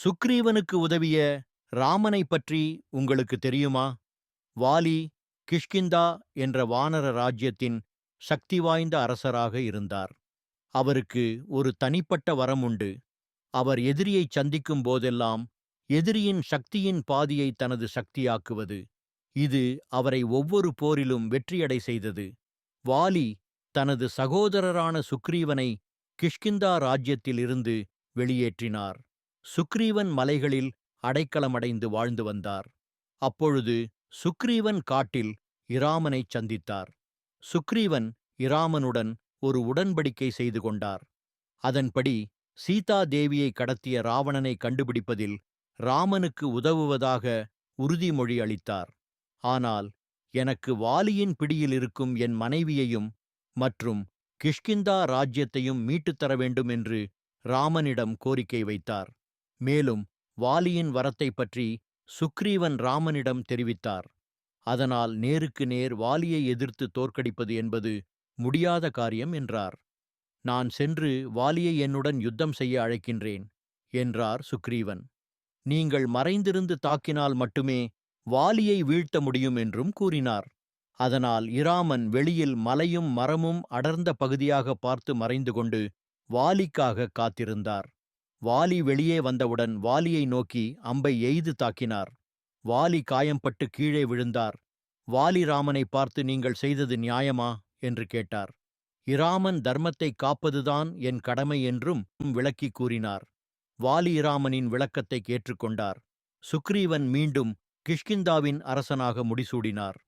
சுக்ரீவனுக்கு உதவிய ராமனைப் பற்றி உங்களுக்கு தெரியுமா? வாலி கிஷ்கிந்தா என்ற வானர ராஜ்யத்தின் சக்தி வாய்ந்த அரசராக இருந்தார். அவருக்கு ஒரு தனிப்பட்ட வரம் உண்டு. அவர் எதிரியைச் சந்திக்கும் போதெல்லாம் எதிரியின் சக்தியின் பாதியை தனது சக்தியாக்குவது. இது அவரை ஒவ்வொரு போரிலும் வெற்றியடை செய்தது. வாலி தனது சகோதரரான சுக்ரீவனை கிஷ்கிந்தா ராஜ்யத்திலிருந்து வெளியேற்றினார். சுக்ரீவன் மலைகளில் அடைக்கலமடைந்து வாழ்ந்து வந்தார். அப்பொழுது சுக்ரீவன் காட்டில் இராமனைச் சந்தித்தார். சுக்ரீவன் இராமனுடன் ஒரு உடன்படிக்கை செய்து கொண்டார். அதன்படி சீதா தேவியை கடத்திய ராவணனை கண்டுபிடிப்பதில் ராமனுக்கு உதவுவதாக உறுதிமொழி அளித்தார். ஆனால் எனக்கு வாலியின் பிடியில் இருக்கும் என் மனைவியையும் மற்றும் கிஷ்கிந்தா ராஜ்யத்தையும் மீட்டுத் தர வேண்டும் என்று ராமனிடம் கோரிக்கை வைத்தார். மேலும் வாலியின் வரத்தைப் பற்றி சுக்ரீவன் ராமனிடம் தெரிவித்தார். அதனால் நேருக்கு நேர் வாலியை எதிர்த்து தோற்கடிப்பது என்பது முடியாத காரியம் என்றார். நான் சென்று வாலியை என்னுடன் யுத்தம் செய்ய அழைக்கின்றேன் என்றார் சுக்ரீவன். நீங்கள் மறைந்திருந்து தாக்கினால் மட்டுமே வாலியை வீழ்த்த முடியும் என்றும் கூறினார். அதனால் இராமன் வெளியில் மலையும் மரமும் அடர்ந்த பகுதியாக பார்த்து மறைந்து கொண்டு வாலிக்காக காத்திருந்தார். வாலி வெளியே வந்தவுடன் வாலியை நோக்கி அம்பை எய்து தாக்கினார். வாலி காயம்பட்டு கீழே விழுந்தார். வாலிராமனை பார்த்து நீங்கள் செய்தது நியாயமா? என்று கேட்டார். இராமன் தர்மத்தை காப்பதுதான் என் கடமை என்றும் விளக்கிக் கூறினார். வாலிராமனின் விளக்கத்தை ஏற்றுக்கொண்டார் சுக்ரீவன் மீண்டும் கிஷ்கிந்தாவின் அரசனாக முடிசூடினார்.